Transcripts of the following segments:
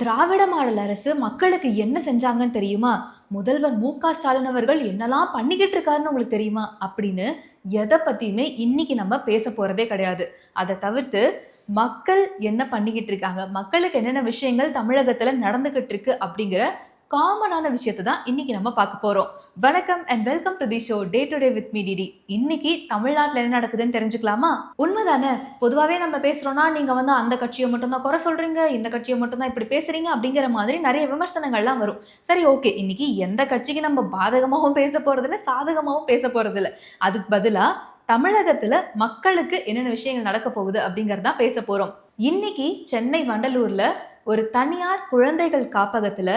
திராவிட model அரசு மக்களுக்கு என்ன செஞ்சாங்கன்னு தெரியுமா? முதல்வர் மு க ஸ்டாலின் அவர்கள் என்னெல்லாம் பண்ணிக்கிட்டு இருக்காருன்னு உங்களுக்கு தெரியுமா? அப்படின்னு எதை பத்தியுமே இன்னைக்கு நம்ம பேச போறதே கிடையாது. அதை தவிர்த்து மக்கள் என்ன பண்ணிக்கிட்டு இருக்காங்க? மக்களுக்கு என்னென்ன விஷயங்கள் தமிழகத்துல நடந்துகிட்டு இருக்கு அப்படிங்கிற காமனான விஷயத்தை தான் இன்னைக்கு நம்ம பார்க்க போறோம். வணக்கம் and welcome to the show day to day with me DD இன்னைக்கு தமிழ்நாட்டில் என்ன நடக்குதுன்னு தெரிஞ்சுக்கலாமா? உண்மைதானே? பொதுவாகவே நம்ம பேசுகிறோம்னா நீங்கள் வந்து அந்த கட்சியை மட்டும்தான் குறை சொல்கிறீங்க இந்த கட்சியை மட்டும்தான் இப்படி பேசுறீங்க அப்படிங்கிற மாதிரி நிறைய விமர்சனங்கள்லாம் வரும். சரி ஓகே இன்னைக்கு எந்த கட்சிக்கு நம்ம பாதகமாகவும் பேச போகிறதில்ல சாதகமாகவும் பேச போகிறதில்ல அதுக்கு பதிலாக தமிழகத்தில் மக்களுக்கு என்னென்ன விஷயங்கள் நடக்க போகுது அப்படிங்கறத பேச போகிறோம் இன்னைக்கு சென்னை வண்டலூரில் ஒரு தனியார் குழந்தைகள் காப்பகத்தில்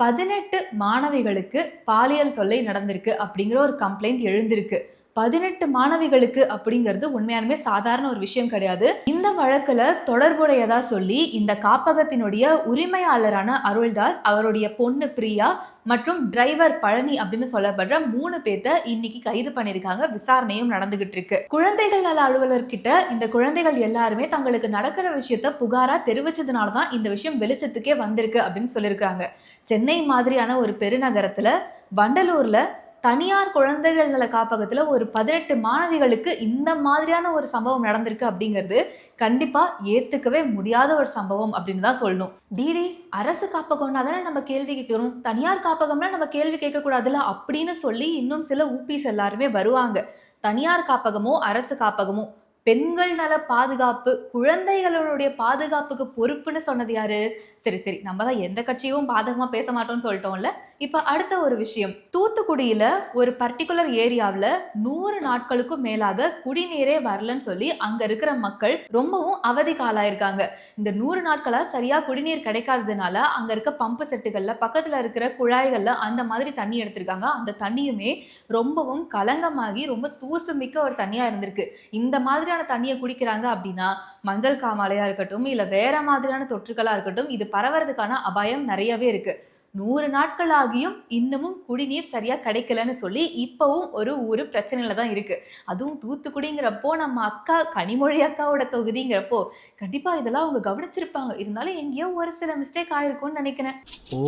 பதினெட்டு மாணவிகளுக்கு பாலியல் தொல்லை நடந்திருக்கு அப்படிங்கிற ஒரு கம்ப்ளைண்ட் எழுந்திருக்கு. பதினெட்டு மாணவிகளுக்கு அப்படிங்கிறது உண்மையாலுமே சாதாரண ஒரு விஷயம் கிடையாது. இந்த வழக்குல தொடர்புடையதா சொல்லி இந்த காப்பகத்தினுடைய உரிமையாளரான அருள்தாஸ் அவருடைய பொண்ணு பிரியா மற்றும் டிரைவர் பழனி அப்படின்னு சொல்லப்படுற மூணு பேர்த்த இன்னைக்கு கைது பண்ணிருக்காங்க விசாரணையும் நடந்துகிட்டு இருக்கு குழந்தைகள் நல அலுவலர்கிட்ட இந்த குழந்தைகள் எல்லாருமே தங்களுக்கு நடக்கிற விஷயத்த புகாரா தெரிவிச்சதுனால தான் இந்த விஷயம் வெளிச்சத்துக்கே வந்திருக்கு அப்படின்னு சொல்லியிருக்காங்க. சென்னை மாதிரியான ஒரு பெருநகரத்துல வண்டலூர்ல தனியார் குழந்தைகள் நல காப்பகத்தில் ஒரு பதினெட்டு மாணவிகளுக்கு இந்த மாதிரியான ஒரு சம்பவம் நடந்திருக்கு அப்படிங்கிறது கண்டிப்பாக ஏற்றுக்கவே முடியாத ஒரு சம்பவம் அப்படின்னு தான் சொல்லணும். டிடி அரசு காப்பகம்னா தானே நம்ம கேள்வி கேட்கணும் தனியார் காப்பகம்னா நம்ம கேள்வி கேட்கக்கூடாதுல அப்படின்னு சொல்லி இன்னும் சில ஊபிஸ் எல்லாருமே வருவாங்க. தனியார் காப்பகமோ அரசு காப்பகமோ? பெண்கள் நல பாதுகாப்பு குழந்தைகளுடைய பாதுகாப்புக்கு பொறுப்புன்னு சொன்னது யாரு? சரி சரி. நம்ம தான் எந்த கட்சியும் பாதகமா பேச மாட்டோம்னு சொல்லிட்டோம்ல. இப்போ அடுத்த ஒரு விஷயம். தூத்துக்குடியில ஒரு பர்டிகுலர் ஏரியாவில் நூறு நாட்களுக்கும் மேலாக குடிநீரே வரலன்னு சொல்லி அங்க இருக்கிற மக்கள் ரொம்பவும் அவதிக்கு ஆளாயிருக்காங்க இந்த நூறு நாட்களா சரியா குடிநீர் கிடைக்காததுனால அங்க இருக்க பம்பு செட்டுகள்ல பக்கத்துல இருக்கிற குழாய்கள்ல அந்த மாதிரி தண்ணி எடுத்திருக்காங்க. அந்த தண்ணியுமே ரொம்பவும் கலங்கமாகி ரொம்ப தூசு மிக்க ஒரு தண்ணியா இருந்திருக்கு. இந்த மாதிரியான தண்ணியை குடிக்கிறாங்க அப்படின்னா மஞ்சள் காமாலையா இருக்கட்டும் இல்ல வேற மாதிரியான தொற்றுகளாக இருக்கட்டும் இது பரவறதுக்கான அபாயம் நிறையவே இருக்கு. நூறு நாட்கள் ஆகியும் இன்னமும் குடிநீர் சரியா கிடைக்கலன்னு சொல்லி இப்பவும் ஒரு ஊரு பிரச்சனையில தான் இருக்கு. அதுவும் தூத்துக்குடிங்கிறப்போ நம்ம அக்கா கனிமொழி அக்காவோட தொகுதிங்கிறப்போ கண்டிப்பா இதெல்லாம் அவங்க கவனிச்சிருப்பாங்க. இருந்தாலும் எங்கேயோ ஒரு சில மிஸ்டேக் ஆயிருக்கும்னு நினைக்கிறேன். ஓ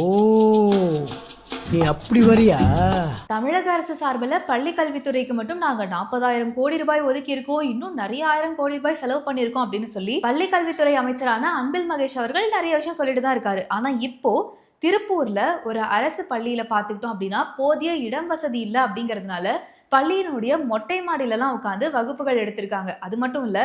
நீ அப்படி வரியா? தமிழக அரசு சார்பில் பள்ளி கல்வித்துறைக்கு மட்டும் நாங்க நாற்பதாயிரம் கோடி ரூபாய் ஒதுக்கி இருக்கோம் இன்னும் நிறைய ஆயிரம் கோடி ரூபாய் செலவு பண்ணியிருக்கோம் அப்படின்னு சொல்லி பள்ளி கல்வித்துறை அமைச்சரான அன்பில் மகேஷ் அவர்கள் நிறைய விஷயம் சொல்லிட்டு தான் இருக்காரு. ஆனா இப்போ திருப்பூர்ல ஒரு அரசு பள்ளியில பார்த்துக்கிட்டோம் அப்படின்னா போதிய இடம் வசதி இல்லை அப்படிங்கிறதுனால பள்ளியினுடைய மொட்டை மாடியிலலாம் உட்காந்து வகுப்புகள் எடுத்திருக்காங்க. அது மட்டும் இல்ல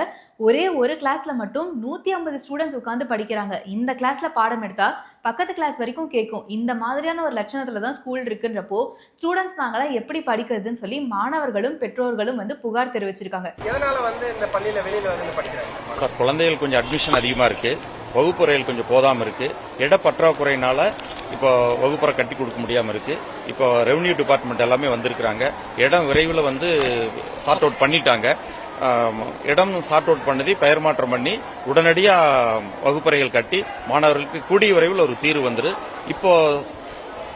ஒரே ஒரு கிளாஸ்ல மட்டும் நூத்தி ஐம்பது ஸ்டூடெண்ட்ஸ் உட்காந்து படிக்கிறாங்க. இந்த கிளாஸ்ல பாடம் எடுத்தா பக்கத்து கிளாஸ் வரைக்கும் கேட்கும் இந்த மாதிரியான ஒரு லட்சணத்துல தான் ஸ்கூல் இருக்குன்றப்போ ஸ்டூடெண்ட்ஸ் நாங்களாம் எப்படி படிக்கிறதுன்னு சொல்லி மாணவர்களும் பெற்றோர்களும் வந்து புகார் தெரிவிச்சிருக்காங்க. எதனால வந்து இந்த பள்ளியில வெளியில வந்து படிக்கிறாங்க? சார் குழந்தைகள் கொஞ்சம் அட்மிஷன் அதிகமாக வகுப்பு ரயில் கொஞ்சம் போதாமல் இருக்கு. இட பற்றாக்குறையினால இப்போ வகுப்பறை கட்டி கொடுக்க முடியாமல் இருக்கு. இப்போ ரெவன்யூ டிபார்ட்மெண்ட் எல்லாமே வந்திருக்கிறாங்க. இடம் விரைவில் வந்து சார்ட் அவுட் பண்ணிட்டாங்க. இடம் சார்ட் அவுட் பண்ணதி பெயர் மாற்றம் பண்ணி உடனடியாக வகுப்பறைகள் கட்டி மாணவர்களுக்கு கூடிய விரைவில் ஒரு தீர்வு வந்துரு. இப்போ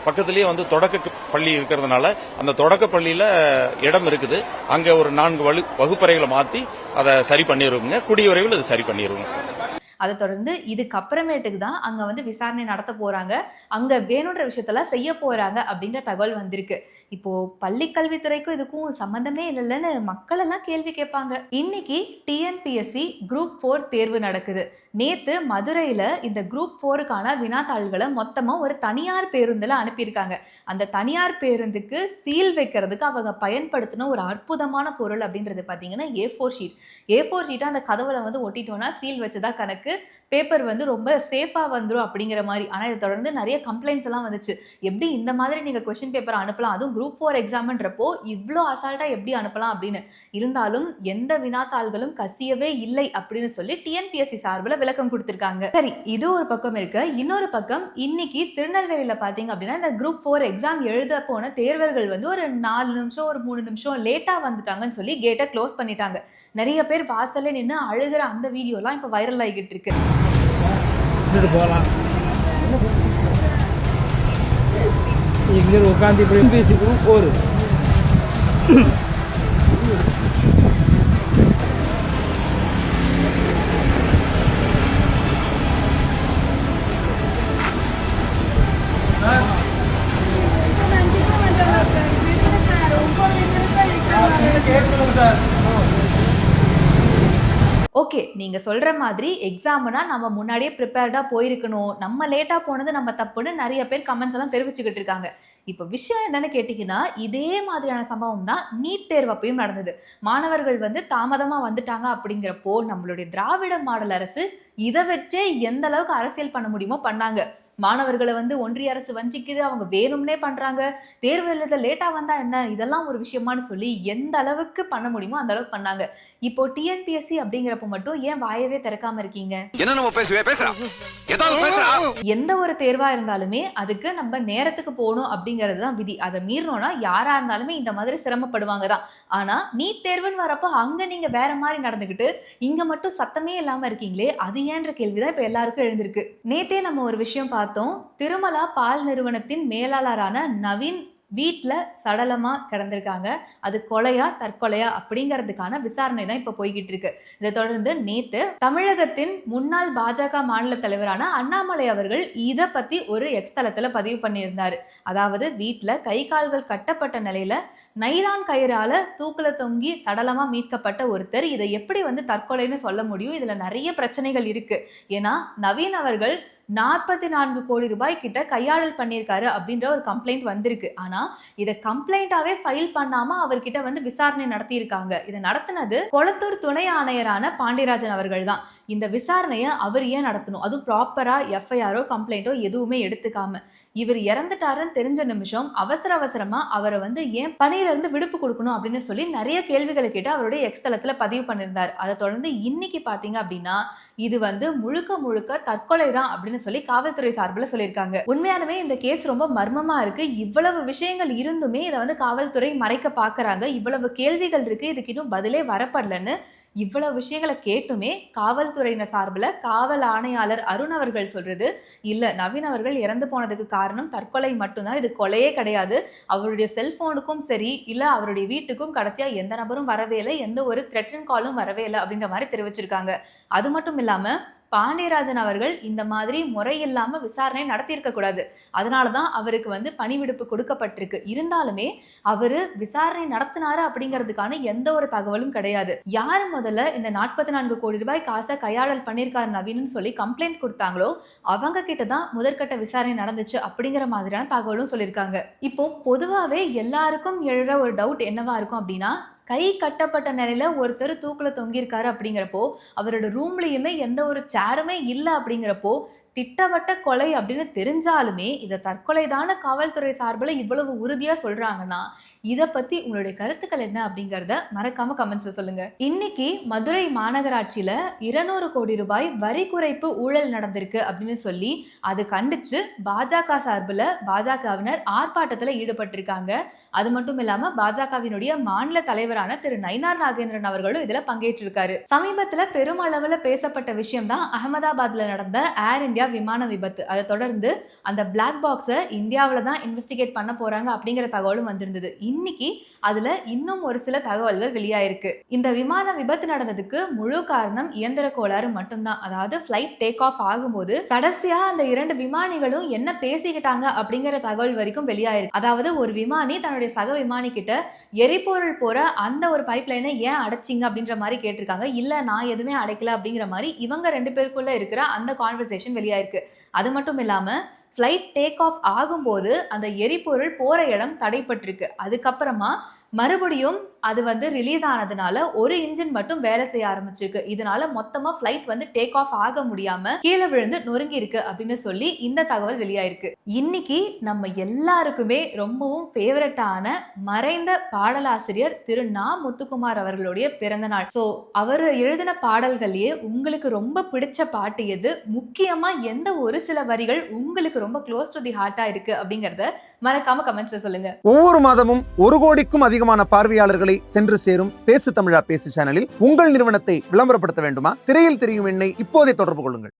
பக்கத்திலேயே வந்து தொடக்க பள்ளி இருக்கிறதுனால அந்த தொடக்க பள்ளியில் இடம் இருக்குது. அங்கே ஒரு நான்கு வகுப்பறைகளை மாற்றி அதை சரி பண்ணிடுவோங்க கூடிய விரைவில் அது சரி பண்ணிடுவோங்க சார் அதை தொடர்ந்து இதுக்கப்புறமேட்டுக்கு தான் அங்கே வந்து விசாரணை நடத்த போகிறாங்க அங்கே வேணுன்ற விஷயத்தெல்லாம் செய்ய போகிறாங்க அப்படின்ற தகவல் வந்திருக்கு. இப்போது பள்ளி கல்வித்துறைக்கும் இதுக்கும் சம்மந்தமே இல்லைன்னு மக்களெல்லாம் கேள்வி கேட்பாங்க. இன்னைக்கு டிஎன்பிஎஸ்சி குரூப் ஃபோர் தேர்வு நடக்குது. நேற்று மதுரையில் இந்த குரூப் ஃபோருக்கான வினாத்தாள்களை மொத்தமாக ஒரு தனியார் பேருந்தில் அனுப்பியிருக்காங்க. அந்த தனியார் பேருந்துக்கு சீல் வைக்கிறதுக்கு அவங்க பயன்படுத்தின ஒரு அற்புதமான பொருள் அப்படின்றது பார்த்தீங்கன்னா A four sheet A four ஷீட்டை அந்த கதவுல வந்து ஒட்டிட்டோம்னா சீல் வச்சதா கணக்கு. பேப்பர் வந்து ரொம்ப சேஃபாக வந்துடும் அப்படிங்கிற மாதிரி. ஆனால் இதை தொடர்ந்து நிறைய கம்ப்ளைண்ட்ஸ் எல்லாம் வந்துச்சு. எப்படி இந்த மாதிரி நீங்கள் கொஷின் பேப்பர் அனுப்பலாம்? அதுவும் குரூப் ஃபோர் எக்ஸாம்ன்றப்போ இவ்வளோ அசால்ட்டாக எப்படி அனுப்பலாம் அப்படின்னு. இருந்தாலும் எந்த வினாத்தாள்களும் கசியவே இல்லை அப்படின்னு சொல்லி டிஎன்பிஎஸ்சி சார்பில் விளக்கம் கொடுத்துருக்காங்க. சரி இது ஒரு பக்கம் இருக்கு. இன்னொரு பக்கம் இன்னைக்கு திருநெல்வேலியில் பார்த்தீங்க அப்படின்னா இந்த குரூப் ஃபோர் எக்ஸாம் எழுத போன தேர்வர்கள் வந்து ஒரு நாலு நிமிஷம் ஒரு மூணு நிமிஷம் லேட்டாக வந்துட்டாங்கன்னு சொல்லி கேட்டை க்ளோஸ் பண்ணிட்டாங்க. நிறைய பேர் வாசல்ல நின்று அழுகிற அந்த வீடியோலாம் இப்போ வைரல் ஆகிட்டு இருக்கு. விட்டுட்டு போகலாம். இங்கே உட்காந்து இப்படி பேசிக்கிறோம் போரு நீங்கள் சொல்கிற மாதிரி எக்ஸாம்னா நம்ம முன்னாடியே ப்ரிப்பேர்டாக போயிருக்கணும். நம்ம லேட்டாக போனது நம்ம தப்புன்னு நிறைய பேர் கமெண்ட்ஸ் எல்லாம் தெரிவிச்சுக்கிட்டு இருக்காங்க. இப்போ விஷயம் என்னன்னு கேட்டிங்கன்னா இதே மாதிரியான சம்பவம் தான் நீட் தேர்வு அப்பயும் நடந்தது. மாணவர்கள் வந்து தாமதமாக வந்துட்டாங்க அப்படிங்கிறப்போ நம்மளுடைய திராவிட மாடல் அரசு இதை வச்சே எந்த அளவுக்கு அரசியல் பண்ண முடியுமோ பண்ணாங்க. மாணவர்களை வந்து ஒன்றிய அரசு வஞ்சிக்குது அவங்க வேணும்னே பண்ணுறாங்க தேர்வு எழுத லேட்டாக வந்தால் என்ன? இதெல்லாம் ஒரு விஷயமான்னு சொல்லி எந்த அளவுக்கு பண்ண முடியுமோ அந்த அளவுக்கு பண்ணாங்க. இப்போ டிஎன்பிஎஸ்சி அப்படிங்கிறப்ப மட்டும் ஏன் வாயவே திறக்காம இருக்கீங்க? என்ன நம்ம பேசுவே? பேசுறா. ஏதாவது பேசுறா. எந்த ஒரு தேர்வா இருந்தாலுமே அதுக்கு நம்ம நேரத்துக்கு போகணும் அப்படிங்கிறது தான் விதி. அதை மீறினோம்னா யாரா இருந்தாலுமே இந்த மாதிரி சிரமப்படுவாங்க தான். ஆனா நீட் தேர்வுன்னு வரப்போ அங்க நீங்க வேற மாதிரி நடந்துக்கிட்டு இங்க மட்டும் சத்தமே இல்லாம இருக்கீங்களே அது ஏன்ற கேள்விதான் இப்ப எல்லாருக்கும் எழுந்திருக்கு. நேத்தே நம்ம ஒரு விஷயம் பார்த்தோம். திருமலா பால் நிறுவனத்தின் மேலாளரான நவீன் வீட்டில் சடலமாக கிடந்திருக்காங்க. அது கொலையா தற்கொலையா அப்படிங்கிறதுக்கான விசாரணை தான் இப்போ போய்கிட்டு இருக்கு. இதை தொடர்ந்து நேத்து தமிழகத்தின் முன்னாள் பாஜக மாநில தலைவரான அண்ணாமலை அவர்கள் இதை பத்தி ஒரு எக்ஸ் பதிவு பண்ணியிருந்தார். அதாவது வீட்டில் கை கால்கள் கட்டப்பட்ட நிலையில நைலான் கயிறால தூக்குல தொங்கி சடலமா மீட்கப்பட்ட ஒருத்தர் இதை எப்படி வந்து தற்கொலைன்னு சொல்ல முடியும்? இதுல நிறைய பிரச்சனைகள் இருக்கு. ஏன்னா நவீன் அவர்கள் நாற்பத்தி நான்கு கோடி ரூபாய் கிட்ட கையாடல் பண்ணியிருக்காரு அப்படின்ற ஒரு கம்ப்ளைண்ட் வந்திருக்கு. ஆனா இதை கம்ப்ளைண்டாவே ஃபைல் பண்ணாம அவர்கிட்ட வந்து விசாரணை நடத்தியிருக்காங்க. இதை நடத்தினது கொளத்தூர் துணை ஆணையரான பாண்டியராஜன் அவர்கள் தான். இந்த விசாரணையை அவர் ஏன் நடத்தணும்? அதுவும் ப்ராப்பராக எஃப்ஐஆரோ கம்ப்ளைண்ட்டோ எதுவுமே எடுத்துக்காம. இவர் இறந்துட்டாருன்னு தெரிஞ்ச நிமிஷம் அவசர அவசரமா அவரை வந்து ஏன் பணியிலிருந்து விடுப்பு கொடுக்கணும் அப்படின்னு சொல்லி நிறைய கேள்விகளை கேட்டு அவருடைய எக்ஸ்தலத்தில் பதிவு பண்ணியிருந்தார். அதை தொடர்ந்து இன்னைக்கு பாத்தீங்க அப்படின்னா இது வந்து முழுக்க முழுக்க தற்கொலை தான் அப்படின்னு சொல்லி காவல்துறை சார்பில் சொல்லியிருக்காங்க. உண்மையானவே இந்த கேஸ் ரொம்ப மர்மமா இருக்கு. இவ்வளவு விஷயங்கள் இருந்துமே இதை வந்து காவல்துறை மறைக்க பாக்குறாங்க இவ்வளவு கேள்விகள் இருக்கு. இதுக்கு இன்னும் பதிலே வரப்படலன்னு இவ்வளவு விஷயங்களை கேட்டுமே காவல்துறையினர் சார்பில் காவல் ஆணையாளர் அருண் அவர்கள் சொல்றது இல்லை நவீன் அவர்கள் இறந்து போனதுக்கு காரணம் தற்கொலை மட்டும்தான். இது கொலையே கிடையாது. அவருடைய செல்போனுக்கும் சரி இல்லை அவருடைய வீட்டுக்கும் கடைசியாக எந்த நபரும் வரவே இல்லை. எந்த ஒரு த்ரெட்டன் காலும் வரவே இல்லை. அப்படின்ற மாதிரி தெரிவிச்சிருக்காங்க. அது மட்டும் இல்லாமல் பாண்டியராஜன் அவர்கள் இந்த மாதிரி முறையில்லாமல் விசாரணை நடத்தியிருக்க கூடாது. அதனால தான் அவருக்கு வந்து பணிவிடுப்பு கொடுக்கப்பட்டிருக்கு. இருந்தாலுமே அவர் விசாரணை நடத்தினாரு அப்படிங்கிறதுக்கான எந்த ஒரு தகவலும் கிடையாது. யார் முதல்ல இந்த நாற்பத்தி நான்கு கோடி ரூபாய் காசை கையாளல் பண்ணியிருக்காரு நவீன்னு சொல்லி கம்ப்ளைண்ட் கொடுத்தாங்களோ அவங்க கிட்ட தான் முதற்கட்ட விசாரணை நடந்துச்சு அப்படிங்கிற மாதிரியான தகவலும் சொல்லியிருக்காங்க. இப்போ பொதுவாகவே எல்லாருக்கும் எழுற ஒரு டவுட் என்னவா இருக்கும் அப்படின்னா கை கட்டப்பட்ட நிலையில ஒருத்தர் தூக்கில் தொங்கியிருக்காரு அப்படிங்கிறப்போ அவரோட ரூம்லேயுமே எந்த ஒரு சேருமே இல்லை அப்படிங்கிறப்போ திட்டவட்ட கொலை அப்படின்னு தெரிஞ்சாலுமே இதை தற்கொலைதான காவல்துறை சார்பில் இவ்வளவு உறுதியாக சொல்கிறாங்கன்னா இதை பத்தி உங்களுடைய கருத்துக்கள் என்ன அப்படிங்கறத மறக்காம கமெண்ட்ஸ்ல சொல்லுங்க. இன்னைக்கு மதுரை மாநகராட்சியில இருநூறு கோடி ரூபாய் வரி குறைப்பு ஊழல் நடந்திருக்கு அப்படின்னு சொல்லி அது கண்டிச்சு பாஜக சார்பில் பாஜகவினர் ஆர்ப்பாட்டத்தில் ஈடுபட்டிருக்காங்க. அது மட்டும் இல்லாம பாஜகவினுடைய மாநில தலைவரான திரு நயினார் நாகேந்திரன் அவர்களும் இதுல பங்கேற்றிருக்காரு. சமீபத்துல பெருமளவில் பேசப்பட்ட விஷயம் தான் அகமதாபாத்ல நடந்த ஏர் இந்தியா விமான விபத்து. அதை தொடர்ந்து அந்த பிளாக் பாக்ஸை இந்தியாவில தான் இன்வெஸ்டிகேட் பண்ண போறாங்க அப்படிங்கிற தகவலும் வந்திருந்தது. இன்னைக்கு அதுல இன்னும் ஒரு சில தகவல்கள் வெளியாயிருக்கு. இந்த விமான விபத்து நடந்ததுக்கு முழு காரணம் இயந்திர கோளாறு மட்டும்தான். அதாவது ஃபிளைட் டேக் ஆஃப் ஆகும்போது கடைசியா அந்த இரண்டு விமானிகளும் என்ன பேசிக்கிட்டாங்க அப்படிங்கிற தகவல் வரைக்கும் வெளியாயிருக்கு. அதாவது ஒரு விமானி தன்னுடைய சக விமானி கிட்ட எரிபொருள் போற அந்த ஒரு பைப் லைனை ஏன் அடைச்சிங்க அப்படின்ற மாதிரி கேட்டிருக்காங்க. இல்ல நான் எதுவுமே அடைக்கல அப்படிங்கிற மாதிரி இவங்க ரெண்டு பேருக்குள்ள இருக்கிற அந்த கான்வர்சேஷன் வெளியாயிருக்கு. அது மட்டும் இல்லாம ஃப்ளைட் டேக் ஆஃப் ஆகும்போது அந்த எரிபொருள் போகிற இடம் தடைப்பட்டிருக்கு. அதுக்கப்புறமா மறுபடியும் அது வந்து ரிலீஸ் ஆனதுனால ஒரு இன்ஜின் மட்டும் வேலை செய்ய ஆரம்பிச்சிருக்கு. இதனால மொத்தமா ஃப்ளைட் வந்து டேக் ஆஃப் ஆக முடியாம கீழே விழுந்து நொறுங்கி இருக்கு அப்படின்னு சொல்லி இந்த தகவல் வெளியாயிருக்கு. இன்னைக்கு நம்ம எல்லாருக்குமே ரொம்பவும் ஃபேவரட்டான மறைந்த பாடலாசிரியர் திரு நா. முத்துக்குமார் அவர்களுடைய பிறந்த நாள். ஸோ அவர் எழுதின பாடல்கள்லயே உங்களுக்கு ரொம்ப பிடிச்ச பாட்டு எது? முக்கியமா எந்த ஒரு சில வரிகள் உங்களுக்கு ரொம்ப க்ளோஸ் டு தி ஹார்ட்டா இருக்கு அப்படிங்கறத மறக்காம கமெண்ட்ஸ்ல சொல்லுங்க. ஒவ்வொரு மாதமும் ஒரு கோடிக்கும் அதிகமான பார்வையாளர்கள் சென்று சேரும் பேசு தமிழா பேசு சேனலில் உங்கள் நிறுவனத்தை விளம்பரப்படுத்த வேண்டுமா? திரையில் தெரியும் எண்ணை இப்போதே தொடர்பு கொள்ளுங்கள்.